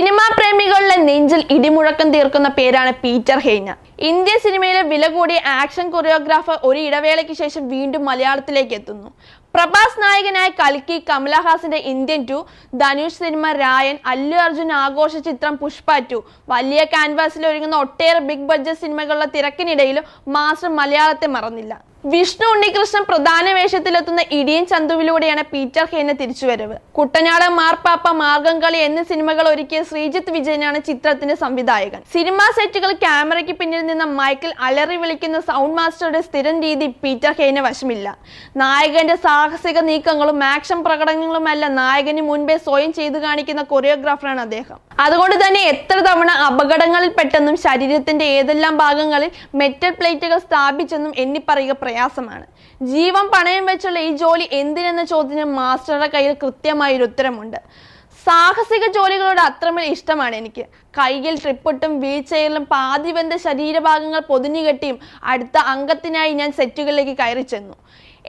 Cinema പ്രേമികളുടെ നെഞ്ചിൽ ഇടിമുഴക്കം തീർക്കുന്ന പേരാണ് പീറ്റർ ഹെയ്ന. ഇന്ത്യൻ സിനിമയിലെ വില കൂടിയ ആക്ഷൻ കൊറിയോഗ്രാഫർ ഒരു ഇടവേളയ്ക്ക് ശേഷം വീണ്ടും മലയാളത്തിലേക്ക് എത്തുന്നു. പ്രഭാസ് നായകനായ കൽക്കി കമലഹാസിന്റെ Indian two Dhanush cinema Raayan Allu Arjun ആഘോഷ ചിത്രം പുഷ്പ ടു വലിയ ക്യാൻവാസിൽ ഒരുങ്ങുന്ന ഒട്ടേറെ ബിഗ് ബഡ്ജറ്റ് സിനിമകളുടെ തിരക്കിനിടയിലും മാസ്റ്റർ മലയാളത്തെ മറന്നില്ല. വിഷ്ണു ഉണ്ണികൃഷ്ണൻ പ്രധാന വേഷത്തിലെത്തുന്ന ഇടിയൻ ചന്തുവിലൂടെയാണ് പീറ്റർ ഹെയ്ന തിരിച്ചുവരവ്. കുട്ടനാട് മാർപ്പാപ്പ മാർഗംകളി എന്നീ സിനിമകൾ ഒരുക്കിയ ശ്രീജിത്ത് വിജയനാണ് ചിത്രത്തിന്റെ സംവിധായകൻ. സിനിമാ സെറ്റുകൾ ക്യാമറയ്ക്ക് പിന്നിൽ നിന്ന് മൈക്കിൾ അലറി വിളിക്കുന്ന സൗണ്ട് മാസ്റ്ററുടെ സ്ഥിരം രീതി പീറ്റർ ഹെയ്ന വശമില്ല. നായകന്റെ സാഹസിക നീക്കങ്ങളും ആക്ഷൻ പ്രകടനങ്ങളുമല്ല നായകന് മുൻപേ സ്വയം ചെയ്തു കാണിക്കുന്ന കൊറിയോഗ്രാഫറാണ് അദ്ദേഹം. അതുകൊണ്ട് തന്നെ എത്ര തവണ അപകടങ്ങളിൽ പെട്ടെന്നും ശരീരത്തിന്റെ ഏതെല്ലാം ഭാഗങ്ങളിൽ മെറ്റൽ പ്ലേറ്റുകൾ സ്ഥാപിച്ചെന്നും എണ്ണിപ്പറയുക പ്രയാസമാണ്. ജീവൻ പണയം വെച്ചുള്ള ഈ ജോലി എന്തിനെന്ന ചോദ്യത്തിന് മാസ്റ്ററുടെ കയ്യിൽ കൃത്യമായൊരു ഉത്തരമുണ്ട്. സാഹസിക ജോലികളോട് അത്രമേൽ ഇഷ്ടമാണ് എനിക്ക്. കൈയിൽ ട്രിപ്പിട്ടും ചെയറിലും പാതിവെന്ത ശരീരഭാഗങ്ങൾ പൊതിഞ്ഞുകെട്ടിയും അടുത്ത അംഗത്തിനായി ഞാൻ സെറ്റുകളിലേക്ക് കയറി ചെന്നു.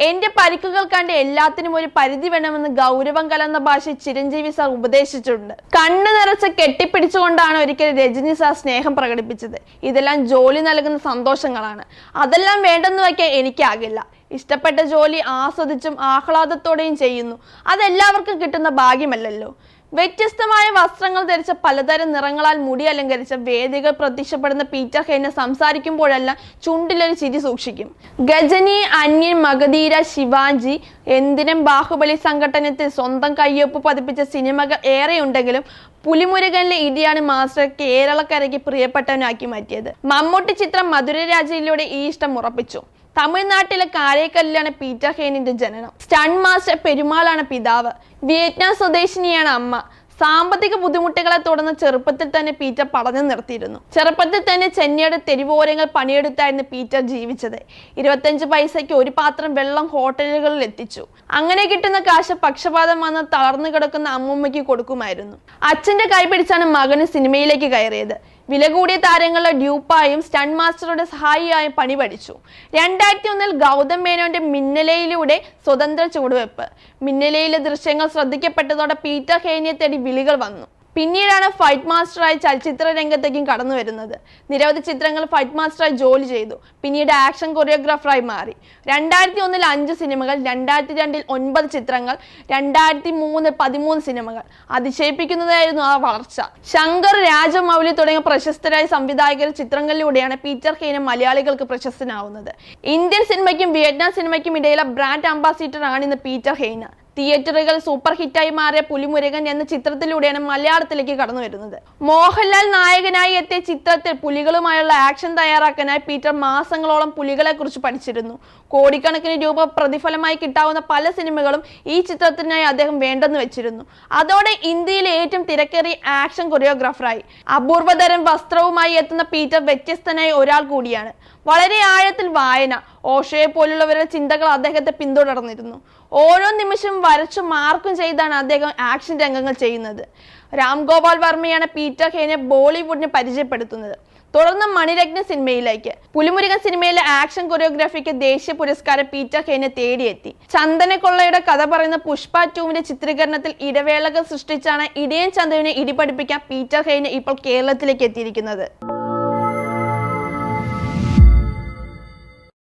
എന്റെ പരിക്കുകൾ കണ്ട് എല്ലാത്തിനും ഒരു പരിധി വേണമെന്ന് ഗൗരവം കലർന്ന ഭാഷ ചിരഞ്ജീവി സാർ ഉപദേശിച്ചിട്ടുണ്ട്. കണ്ണു നിറച്ച് കെട്ടിപ്പിടിച്ചുകൊണ്ടാണ് ഒരിക്കൽ രജനി സാർ സ്നേഹം പ്രകടിപ്പിച്ചത്. ഇതെല്ലാം ജോലി നൽകുന്ന സന്തോഷങ്ങളാണ്. അതെല്ലാം വേണ്ടെന്ന് വയ്ക്കാൻ എനിക്കാകില്ല. ഇഷ്ടപ്പെട്ട ജോലി ആസ്വദിച്ചും ആഹ്ലാദത്തോടെയും ചെയ്യുന്നു. അതെല്ലാവർക്കും കിട്ടുന്ന ഭാഗ്യമല്ലല്ലോ. വ്യത്യസ്തമായ വസ്ത്രങ്ങൾ ധരിച്ച പലതരം നിറങ്ങളാൽ മുടി അലങ്കരിച്ച വേദികൾ പ്രത്യക്ഷപ്പെടുന്ന പീറ്റർ ഹെയ്നെ സംസാരിക്കുമ്പോഴെല്ലാം ചുണ്ടിലൊരു ചിരി സൂക്ഷിക്കും. ഗജനി അന്യൻ മഗധീര ശിവാജി എന്തിനും ബാഹുബലി സംഘടനത്തിൽ സ്വന്തം കയ്യൊപ്പ് പതിപ്പിച്ച സിനിമകൾ ഏറെയുണ്ടെങ്കിലും പുലിമുരുകനിലെ ഇടിയാണ് മാസ്റ്റർ കേരളക്കരയ്ക്ക് പ്രിയപ്പെട്ടവനാക്കി മാറ്റിയത്. മമ്മൂട്ടി ചിത്രം മധുരരാജയിലൂടെ ഈ ഇഷ്ടം ഉറപ്പിച്ചു. തമിഴ്നാട്ടിലെ കാരേക്കല്ലിലാണ് പീറ്റർ ഹേനിന്റെ ജനനം. സ്റ്റൺ മാസ്റ്റർ പെരുമാളാണ് പിതാവ്. വിയറ്റ്നാം സ്വദേശിനിയാണ് അമ്മ. സാമ്പത്തിക ബുദ്ധിമുട്ടുകളെ തുടർന്ന് ചെറുപ്പത്തിൽ തന്നെ പീറ്റർ പഠനം നിർത്തിയിരുന്നു. ചെറുപ്പത്തിൽ തന്നെ ചെന്നൈയുടെ തെരുവോരങ്ങൾ പണിയെടുത്തായിരുന്നു പീറ്റർ ജീവിച്ചത്. ഇരുപത്തഞ്ച് പൈസയ്ക്ക് ഒരു പാത്രം വെള്ളം ഹോട്ടലുകളിൽ എത്തിച്ചു. അങ്ങനെ കിട്ടുന്ന കാശ് പക്ഷപാതം വന്ന് തളർന്നു കിടക്കുന്ന അമ്മൂമ്മയ്ക്ക് കൊടുക്കുമായിരുന്നു. അച്ഛന്റെ കൈ പിടിച്ചാണ് മകന് സിനിമയിലേക്ക് കയറിയത്. വില കൂടിയ താരങ്ങളുടെ ഡ്യൂപ്പായും സ്റ്റൺ മാസ്റ്ററുടെ സഹായിയായും പണി പഠിച്ചു രണ്ടായിരത്തി ഒന്നിൽ ഗൗതം മേനോന്റെ മിന്നലയിലൂടെ സ്വതന്ത്ര ചുവടുവെപ്പ് മിന്നലയിലെ ദൃശ്യങ്ങൾ ശ്രദ്ധിക്കപ്പെട്ടതോടെ പീറ്റർ ഹെയ്നിയെ തേടി വിളികൾ വന്നു. പിന്നീടാണ് ഫൈറ്റ് മാസ്റ്ററായി ചലച്ചിത്ര രംഗത്തേക്കും കടന്നു വരുന്നത്. നിരവധി ചിത്രങ്ങൾ ഫൈറ്റ് മാസ്റ്ററായി ജോലി ചെയ്തു. പിന്നീട് ആക്ഷൻ കൊറിയോഗ്രാഫറായി മാറി. രണ്ടായിരത്തി ഒന്നിൽ അഞ്ച് സിനിമകൾ രണ്ടായിരത്തി രണ്ടിൽ ഒൻപത് ചിത്രങ്ങൾ രണ്ടായിരത്തി മൂന്ന് പതിമൂന്ന് സിനിമകൾ. അതിശയിപ്പിക്കുന്നതായിരുന്നു ആ വളർച്ച. ശങ്കർ രാജമൗലി തുടങ്ങിയ പ്രശസ്തരായ സംവിധായകർ ചിത്രങ്ങളിലൂടെയാണ് പീറ്റർ ഹെയ്ന മലയാളികൾക്ക് പ്രശസ്തനാവുന്നത്. ഇന്ത്യൻ സിനിമയ്ക്കും വിയറ്റ്നാം സിനിമയ്ക്കും ഇടയിലെ ബ്രാൻഡ് അംബാസിഡർ ആണ് ഇന്ന് പീറ്റർ ഹെയ്ന. തിയേറ്ററുകൾ സൂപ്പർ ഹിറ്റായി മാറിയ പുലിമുരുകൻ എന്ന ചിത്രത്തിലൂടെയാണ് മലയാളത്തിലേക്ക് കടന്നു വരുന്നത്. മോഹൻലാൽ നായകനായി എത്തിയ ചിത്രത്തിൽ പുലികളുമായുള്ള ആക്ഷൻ തയ്യാറാക്കാനായി പീറ്റർ മാസങ്ങളോളം പുലികളെ കുറിച്ച് പഠിച്ചിരുന്നു. കോടിക്കണക്കിന് രൂപ പ്രതിഫലമായി കിട്ടാവുന്ന പല സിനിമകളും ഈ ചിത്രത്തിനായി അദ്ദേഹം വേണ്ടെന്ന് വെച്ചിരുന്നു. അതോടെ ഇന്ത്യയിലെ ഏറ്റവും തിരക്കേറിയ ആക്ഷൻ കൊറിയോഗ്രാഫറായി. അപൂർവതരം വസ്ത്രവുമായി എത്തുന്ന പീറ്റർ വ്യത്യസ്തനായ ഒരാൾ കൂടിയാണ്. വളരെ ആഴത്തിൽ വായന. ഓഷയെ പോലുള്ളവരുടെ ചിന്തകൾ അദ്ദേഹത്തെ പിന്തുടർന്നിരുന്നു. ഓരോ നിമിഷം വരച്ചു മാർക്കും ചെയ്താണ് അദ്ദേഹം ആക്ഷൻ രംഗങ്ങൾ ചെയ്യുന്നത്. രാം ഗോപാൽ വർമ്മയാണ് പീറ്റർ ഹേനെ ബോളിവുഡിന് പരിചയപ്പെടുത്തുന്നത്. തുടർന്ന് മണിരത്ന സിനിമയിലേക്ക്. പുലിമുരുകൻ സിനിമയിലെ ആക്ഷൻ കൊറിയോഗ്രാഫിക്ക് ദേശീയ പുരസ്കാരം പീറ്റർ ഹേനെ തേടിയെത്തി. ചന്ദനക്കൊള്ളയുടെ കഥ പറയുന്ന പുഷ്പ ടൂവിന്റെ ചിത്രീകരണത്തിൽ ഇടവേളകൾ സൃഷ്ടിച്ചാണ് ഇടയൻ ചന്ദുവിനെ ഇടിപഠിപ്പിക്കാൻ പീറ്റർ ഹെയ്നെ ഇപ്പോൾ കേരളത്തിലേക്ക് എത്തിയിരിക്കുന്നത്.